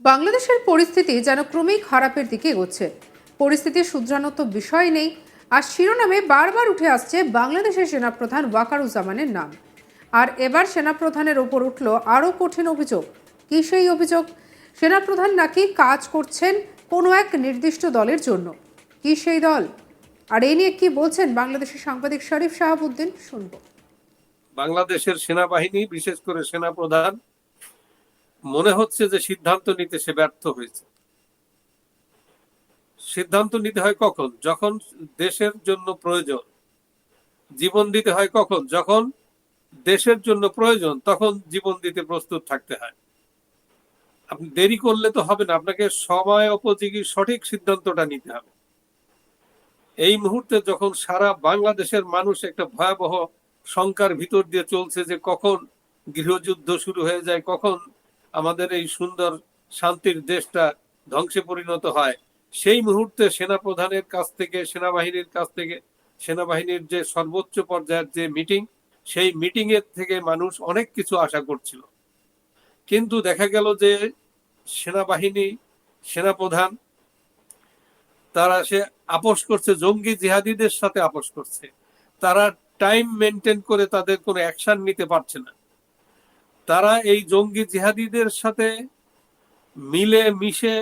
বাংলাদেশের পরিস্থিতি যেন ক্রমেই খারাপের দিকে এগোচ্ছে। পরিস্থিতি শুধরানোর তো বিষয় নেই, আর শিরোনামে বারবার উঠে আসছে বাংলাদেশের সেনাপ্রধান ওয়াকারুজ্জামানের নাম। আর এবার সেনাপ্রধানের ওপর উঠল আরও কঠিন অভিযোগ। কী সেই অভিযোগ? সেনাপ্রধান নাকি কাজ করছেন কোনো এক নির্দিষ্ট দলের জন্য। কী সেই দল? আর এই নিয়ে কি বলছেন বাংলাদেশের সাংবাদিক শরীফ শাহাবুদ্দিন? শুনব। বাংলাদেশের সেনাবাহিনী, বিশেষ করে সেনাপ্রধান মনে হচ্ছে যে সিদ্ধান্ত নিতে সে ব্যর্থ হয়েছে। সিদ্ধান্ত নিতে হয় কখন? যখন দেশের জন্য প্রয়োজন। জীবন দিতে হয় কখন? যখন দেশের জন্য প্রয়োজন, তখন জীবন দিতে প্রস্তুত থাকতে হয়। আপনি দেরি করলে তো হবে না, আপনাকে সময় উপযোগী সঠিক সিদ্ধান্তটা নিতে হবে। এই মুহূর্তে যখন সারা বাংলাদেশের মানুষ একটা ভয়াবহ শঙ্কার ভিতর দিয়ে চলছে যে কখন গৃহযুদ্ধ শুরু হয়ে যায়, কখন আমাদের এই সুন্দর শান্তির দেশটা ধ্বংসে পরিণত হয়। সেই মুহূর্তে সেনাপ্রধানের কাছ থেকে, সেনাবাহিনীর কাছ থেকে, সেনাবাহিনীর যে সর্বোচ্চ পর্যায়ের যে মিটিং, সেই মিটিং এর থেকে মানুষ অনেক কিছু আশা করছিল। কিন্তু দেখা গেল যে সেনাবাহিনী, সেনাপ্রধান, তারা সে আপোষ করছে, জঙ্গি জিহাদিদের সাথে আপোষ করছে। তারা টাইম মেনটেন করে তাদের কোনো অ্যাকশন নিতে পারছে না। তারা এই জঙ্গি জিহাদিদের সাথে মিলে মিশে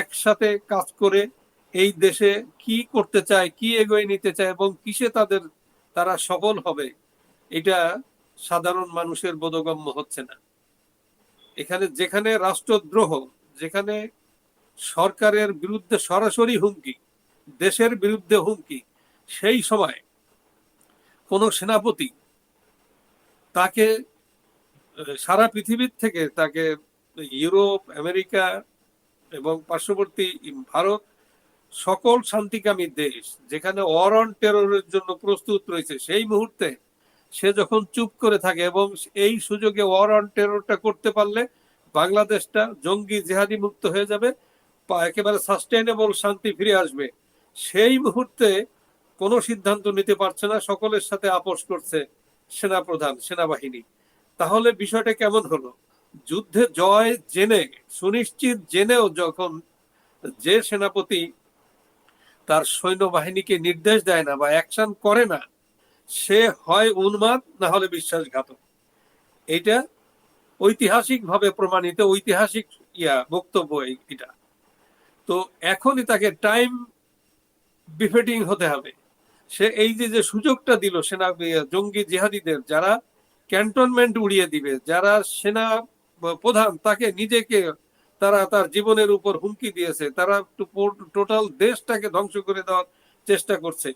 একসাথে কাজ করে এই দেশে কি করতে চায়, কি এগোয় নিতে চায় এবং কিসে তাদের তারা সফল হবে, এটা সাধারণ মানুষের বোধগম্য হচ্ছে না। এখানে যেখানে রাষ্ট্রদ্রোহ, যেখানে সরকারের বিরুদ্ধে সরাসরি হুমকি, দেশের বিরুদ্ধে হুমকি, সেই সময় কোন সেনাপতি তাকে সারা পৃথিবীর থেকে তাকে ইউরোপ, আমেরিকা এবং পার্শ্ববর্তী ভারত সকল শান্তিকামী দেশ, যেখানে অন টেররের জন্য প্রস্তুত রয়েছে, সেই মুহূর্তে সে যখন চুপ করে থাকে এবং এই সুযোগে অন টেররটা করতে পারলে বাংলাদেশটা জঙ্গি জেহাদি মুক্ত হয়ে যাবে একেবারে সাস্টেইনেবল শান্তি ফিরে আসবে। সেই মুহূর্তে কোনো সিদ্ধান্ত নিতে পারছে না, সকলের সাথে আপোষ করছে সেনাপ্রধান, সেনাবাহিনী। তাহলে বিষয়টা কেমন হলো? যুদ্ধে জয় জেনে, সুনিশ্চিত জেনেও যখন যে সেনাপতি তার সৈন্যবাহিনীকে নির্দেশ দেয় না বা অ্যাকশন করে না, সে হয় উন্মাদ, না হলে বিশ্বাসঘাতক। এটা ঐতিহাসিকভাবে প্রমাণিত, ঐতিহাসিক ইয়া, বক্তব্য এটা। তো এখনই তাকে টাইম বিফেটিং হতে হবে। সে এই যে যে সুযোগটা দিল সেনা, জঙ্গি জিহাদিদের, যারা ক্যান্টনমেন্ট উড়িয়ে দিবে, যারা সেনা প্রধান, তাকে নিজেকে তারা তার জীবনের উপর হুমকি দিয়েছে, তারা টোটাল দেশটাকে ধ্বংস করে দেওয়ার চেষ্টা করছে।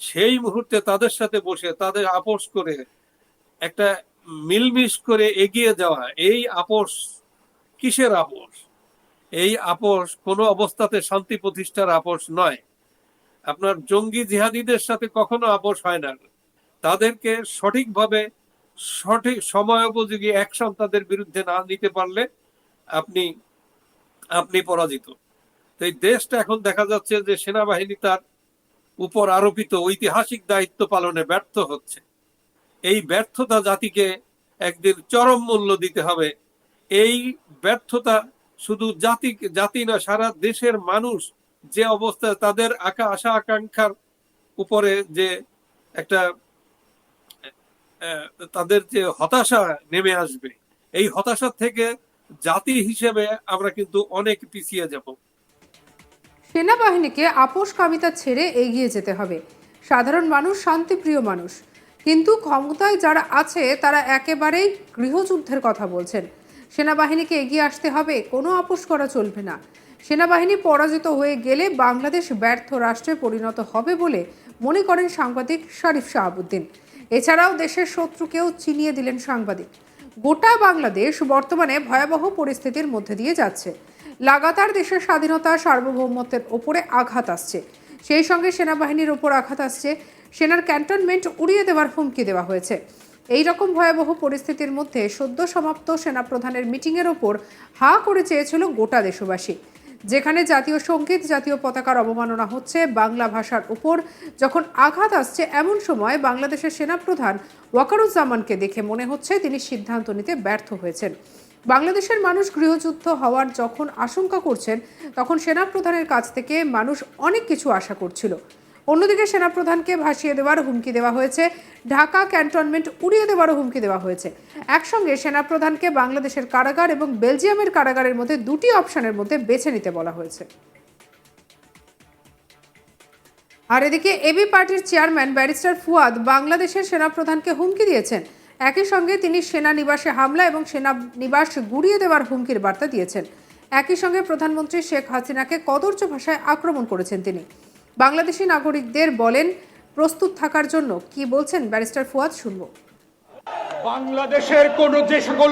সেই মুহূর্তে তাদের সাথে বসে, তাদের আপোষ করে, একটা মিলমিশ করে এগিয়ে যাওয়া, এই আপোষ কিসের আপোষ? এই আপোষ কোনো অবস্থাতে শান্তি প্রতিষ্ঠার আপোষ নয়। আপনার জঙ্গি জিহাদিদের সাথে কখনো আপোষ হয় না। তাদেরকে সঠিকভাবে সঠিক সময় উপযোগী অ্যাকশন তাদের বিরুদ্ধে না নিতে পারলে আপনি আপনি পরাজিত। তো এই দেশটা এখন দেখা যাচ্ছে যে সেনাবাহিনী তার উপর আরোপিত ঐতিহাসিক দায়িত্ব পালনে ব্যর্থ হচ্ছে। এই ব্যর্থতা জাতিকে একদিন চরম মূল্য দিতে হবে। এই ব্যর্থতা শুধু জাতি জাতি না, সারা দেশের মানুষ যে অবস্থায় তাদের আকা আশা আকাঙ্ক্ষার উপরে যে একটা তাদের যে হতাশা নেমে আসবে, এই হতাশা থেকে জাতি হিসেবে আমরা কিন্তু অনেক পিছিয়ে যাব। সেনাবাহিনীকে আপোষকামিতা ছেড়ে এগিয়ে যেতে হবে। সাধারণ মানুষ শান্তিপ্রিয় মানুষ। কিন্তু ক্ষমতায় যারা আছে, তারা একেবারেই গৃহযুদ্ধের কথা বলছেন। সেনাবাহিনীকে এগিয়ে আসতে হবে, কোনো আপোষ করা চলবে না। সেনাবাহিনী পরাজিত হয়ে গেলে বাংলাদেশ ব্যর্থ রাষ্ট্রে পরিণত হবে বলে মনে করেন সাংবাদিক শরীফ শাহাবুদ্দিন। এছাড়াও দেশের শত্রুকেও চিনিয়ে দিলেন সাংবাদিক। গোটা বাংলাদেশ বর্তমানে ভয়াবহ পরিস্থিতির মধ্যে দিয়ে যাচ্ছে। লাগাতার দেশের স্বাধীনতা, সার্বভৌমত্বের ওপরে আঘাত আসছে। সেই সঙ্গে সেনাবাহিনীর ওপর আঘাত আসছে। সেনার ক্যান্টনমেন্ট উড়িয়ে দেওয়ার হুমকি দেওয়া হয়েছে। এই রকম ভয়াবহ পরিস্থিতির মধ্যে সদ্য সমাপ্ত সেনাপ্রধানের মিটিংয়ের ওপর হা করে চেয়েছিল গোটা দেশবাসী। যেখানে জাতীয় সংগীত, জাতীয় পতাকার অবমাননা হচ্ছে বাংলা ভাষার উপর। যখন আঘাত আসছে এমন সময় বাংলাদেশের সেনাপ্রধান ওয়াকারুজ্জামানকে দেখে মনে হচ্ছে তিনি সিদ্ধান্ত নিতে ব্যর্থ হয়েছেন। বাংলাদেশের মানুষ গৃহযুদ্ধ হওয়ার যখন আশঙ্কা করছেন, তখন সেনাপ্রধানের কাছ থেকে মানুষ অনেক কিছু আশা করছিল। অন্যদিকে সেনাপ্রধানকে ভাসিয়ে দেওয়ার হুমকি দেওয়া হয়েছে। ঢাকা ক্যান্টনমেন্ট উড়িয়ে দেওয়ারও হুমকি দেওয়া হয়েছে। একসঙ্গে সেনাপ্রধানকে বাংলাদেশের কারাগার এবং বেলজিয়ামের কারাগারের মধ্যে দুটি অপশনের মধ্যে বেছে নিতে বলা হয়েছে। আর এদিকে এবি পার্টির চেয়ারম্যান ব্যারিস্টার ফুয়াদ বাংলাদেশের সেনাপ্রধানকে হুমকি দিয়েছেন। একই সঙ্গে তিনি সেনা নিবাসে হামলা এবং সেনা নিবাস গুড়িয়ে দেওয়ার হুমকির বার্তা দিয়েছেন। একই সঙ্গে প্রধানমন্ত্রী শেখ হাসিনাকে কদর্য ভাষায় আক্রমণ করেছেন তিনি। বাংলাদেশি নাগরিকদের বলেন, প্রস্তুত থাকার জন্য কি বলছেন ব্যারিস্টার ফুয়াদ শুনব। বাংলাদেশের কোন যে সকল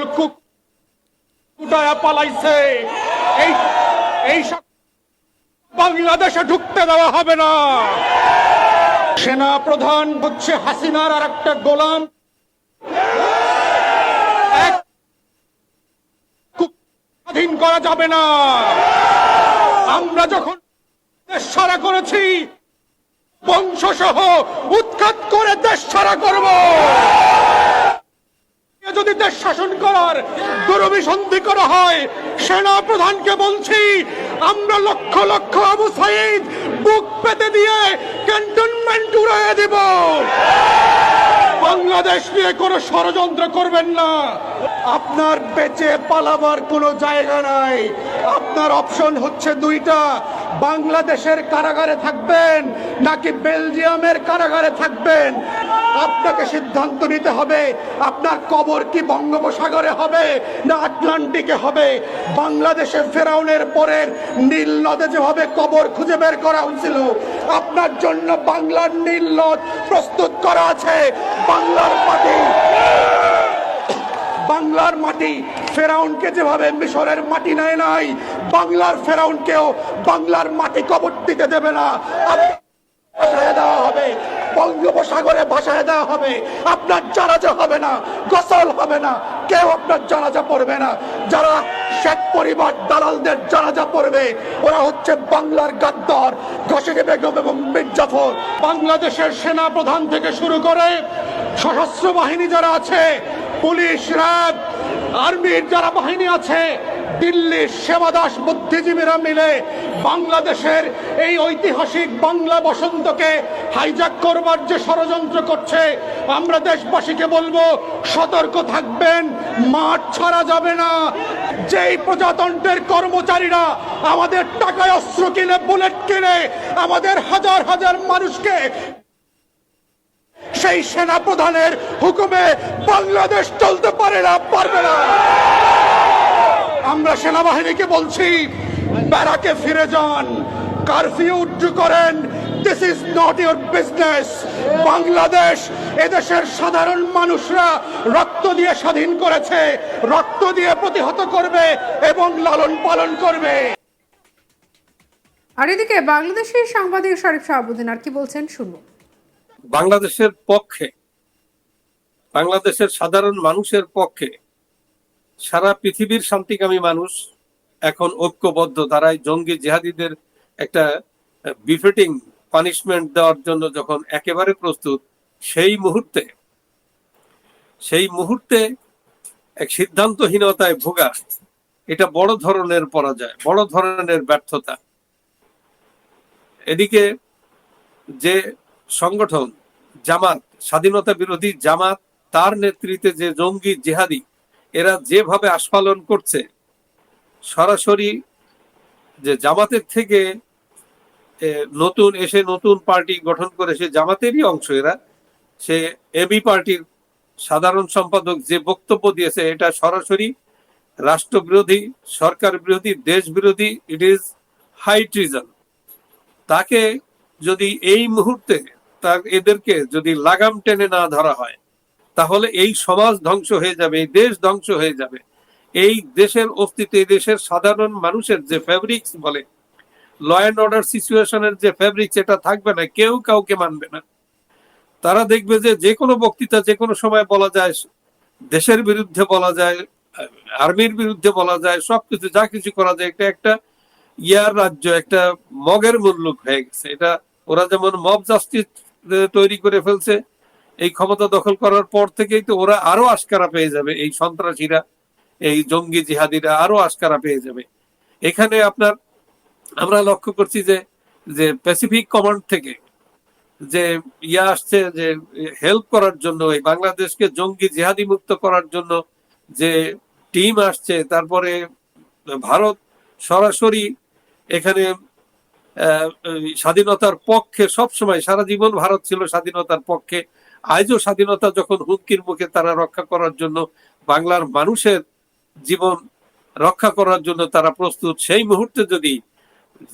পালাইছে, এই এই বাংলাদেশে ঢুকতে দেওয়া হবে না। সেনা প্রধান হচ্ছে হাসিনার আর একটা গোলাম স্বাধীন করা যাবে না। আমরা যখন দেশ সারা করেছি। বংশসহ উৎখাত করে দেশ সারা করব। যদি দেশ শাসন করার দুরভিসন্ধি করা হয় সেনা প্রধানকে বলছি, আমরা লক্ষ লক্ষ আবু সাইদ বুক পেতে দিয়ে ক্যান্টনমেন্ট উড়াইয়ে দেব। বাংলাদেশ নিয়ে কোনো ষড়যন্ত্র করবেন না। আপনার বেঁচে পালাবার কোনো জায়গা নাই। আপনার অপশন হচ্ছে দুইটা বাংলাদেশের কারাগারে থাকবেন নাকি বেলজিয়ামের কারাগারে থাকবেন? আপনাকে সিদ্ধান্ত নিতে হবে, আপনার কবর কি বঙ্গোপসাগরে হবে না আটলান্টিকে হবে? বাংলাদেশে ফেরাউনের পরের নীল নদে যেভাবে কবর খুঁজে বের করা হয়েছিল, আপনার জন্য বাংলার নীল নদ প্রস্তুত করা আছে। বাংলার মাটি বাংলার মাটি ফেরাউনকে যেভাবে মিশরের মাটি নেয় নাই, বাংলার ফেরাউনকেও বাংলার মাটি কবর দিতে দেবে না। ভাসায় দেওয়া হবে, বঙ্গোপসাগরে ভাসায় দেওয়া হবে। আপনার জানাজা হবে না, গোসল হবে না, কেউ আপনার জানাজা পড়বে না। যারা শেখ পরিবার দালালদের জানাজা পড়বে, ওরা হচ্ছে বাংলার গাদ্দার ঘসিকে বেগম এবং মির্জাফর বাংলাদেশের সেনা প্রধান থেকে শুরু করে সশস্ত্র বাহিনী যারা আছে পুলিশ, র্যাব, আর্মির যারা বাহিনী আছে, দিল্লির সেবাদাস বুদ্ধিজীবীরা মিলে বাংলাদেশের এই ঐতিহাসিক বাংলা বসন্তকে হাইজাক করবার যে ষড়যন্ত্র করছে, আমরা দেশবাসীকে বলব, সতর্ক থাকবেন, মাঠ ছাড়া যাবে না। যেই প্রজাতন্ত্রের কর্মচারীরা আমাদের টাকায় অস্ত্র কিনে, বুলেট কিনে, আমাদের হাজার হাজার মানুষকে সেই সেনা প্রধানের হুকুমে বাংলাদেশ চলতে পারে না, পারবে না। আমরা সেনাবাহিনীকে বলছি, ব্যারাকে ফিরে যান, কারফিউ উড্ডু করেন this is not your business Bangladesh এদেশের সাধারণ মানুষরা রক্ত দিয়ে স্বাধীন করেছে, রক্ত দিয়ে প্রতিহত করবে এবং লালন পালন করবে। আর এদিকে বাংলাদেশের সাংবাদিক শরীফ শাহাবুদ্দিন আর কি বলছেন শুনব বাংলাদেশের পক্ষে, বাংলাদেশের সাধারণ মানুষের পক্ষে সারা পৃথিবীর শান্তিকামী মানুষ এখন ঐক্যবদ্ধ, তারাই জঙ্গি জেহাদিদের একটা বিফিটিং পানিশমেন্ট দেওয়ার জন্য যখন একেবারে প্রস্তুত, সেই মুহূর্তে সেই মুহূর্তে এক সিদ্ধান্তহীনতায় ভোগা, এটা বড় ধরনের পরাজয়, বড় ধরনের ব্যর্থতা। এদিকে যে সংগঠন জামাত, স্বাধীনতা বিরোধী জামাত, তার নেতৃত্বে যে জঙ্গি জেহাদি, এরা যেভাবে আস্ফালন করছে, সরাসরি যে জামাতের থেকে নতুন এসে নতুন পার্টি গঠন করে সে জামাতেরই অংশ এরা। সে এবি পার্টির সাধারণ সম্পাদক যে বক্তব্য দিয়েছে, এটা সরাসরি রাষ্ট্রবিরোধী, সরকার বিরোধী, দেশ বিরোধী ইট ইজ হাই ট্রিজন তাকে যদি এই মুহূর্তে তার এদেরকে যদি লাগাম টেনে না ধরা হয়, তাহলে এই সমাজ ধ্বংস হয়ে যাবে, এই দেশ ধ্বংস হয়ে যাবে। এই দেশের অস্তিত্ব, এই দেশের সাধারণ মানুষের যে ফেব্রিক্স বলে ল অ্যান্ড অর্ডার সিচুয়েশনের যে ফেব্রিক্স এটা থাকবে না, কেউ কাউকে মানবে না। তারা দেখবে যে যে কোনো বক্তৃতা যে কোনো সময় বলা যায়, দেশের বিরুদ্ধে বলা যায় আর্মির বিরুদ্ধে বলা যায়, সবকিছু, যা কিছু করা যায়, এটা একটা ইয়ার রাজ্য, একটা মগের মুল্লুক হয়ে গেছে। এটা, ওরা যেমন মব জাস্টিস তৈরি করে ফেলছে, এই ক্ষমতা দখল করার পর থেকেই তো ওরা আরও আশকারা পেয়ে যাবে। এই সন্ত্রাসীরা, এই জঙ্গি জিহাদিরা আরও আশকারা পেয়ে যাবে। এখানে আপনার, আমরা লক্ষ্য করছি যে যে প্যাসিফিক কমান্ড থেকে যে ইয়া আসছে, যে হেল্প করার জন্য, এই বাংলাদেশকে জঙ্গি জিহাদি মুক্ত করার জন্য যে টিম আসছে, তারপরে ভারত সরাসরি এখানে স্বাধীনতার পক্ষে সব সময় সারা জীবন ভারত ছিল স্বাধীনতার পক্ষে। আজও স্বাধীনতা যখন হুমকির মুখে তারা রক্ষা করার জন্য, বাংলার মানুষের জীবন রক্ষা করার জন্য তারা প্রস্তুত, সেই মুহূর্তে যদি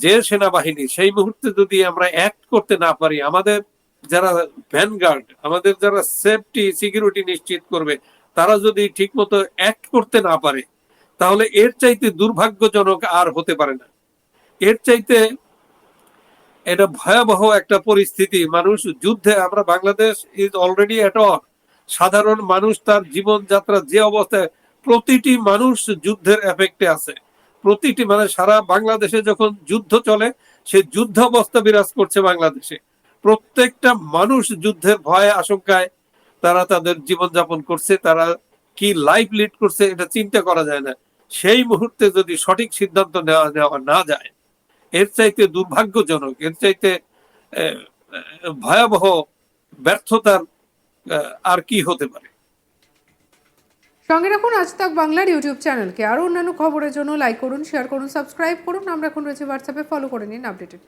যে সেনাবাহিনী, সেই মুহূর্তে যদি আমরা অ্যাক্ট করতে না পারি, আমাদের যারা ভ্যানগার্ড আমাদের যারা সেফটি সিকিউরিটি নিশ্চিত করবে, তারা যদি ঠিকমতো অ্যাক্ট করতে না পারে, তাহলে এর চাইতে দুর্ভাগ্যজনক আর হতে পারে না। এর চাইতে এটা ভয়াবহ একটা পরিস্থিতি। মানুষ যুদ্ধে, আমরা বাংলাদেশ ইজ অলরেডি এট সাধারণ মানুষ তার জীবনযাত্রা যে অবস্থায়, প্রতিটি মানুষ যুদ্ধের এফেক্টে আছে। প্রতিটি মানে সারা বাংলাদেশে যখন যুদ্ধ চলে, সে যুদ্ধ অবস্থা বিরাজ করছে বাংলাদেশে। প্রত্যেকটা মানুষ যুদ্ধের ভয়ে, আশঙ্কায় তারা তাদের জীবনযাপন করছে, তারা কি লাইফ লিড করছে এটা চিন্তা করা যায় না। সেই মুহূর্তে যদি সঠিক সিদ্ধান্ত নেওয়া নেওয়া না যায় এর চাইতে দুর্ভাগ্যজনক, এর চাইতে ভয়াবহ ব্যর্থতার আর কি হতে পারে? সঙ্গে রাখুন, আজ তাক বাংলার ইউটিউব চ্যানেলকে। আরও অন্যান্য খবরের জন্য লাইক করুন শেয়ার করুন সাবস্ক্রাইব করুন। আমরা এখন রয়েছে হোয়াটসঅ্যাপে ফলো করে নিন আপডেটেড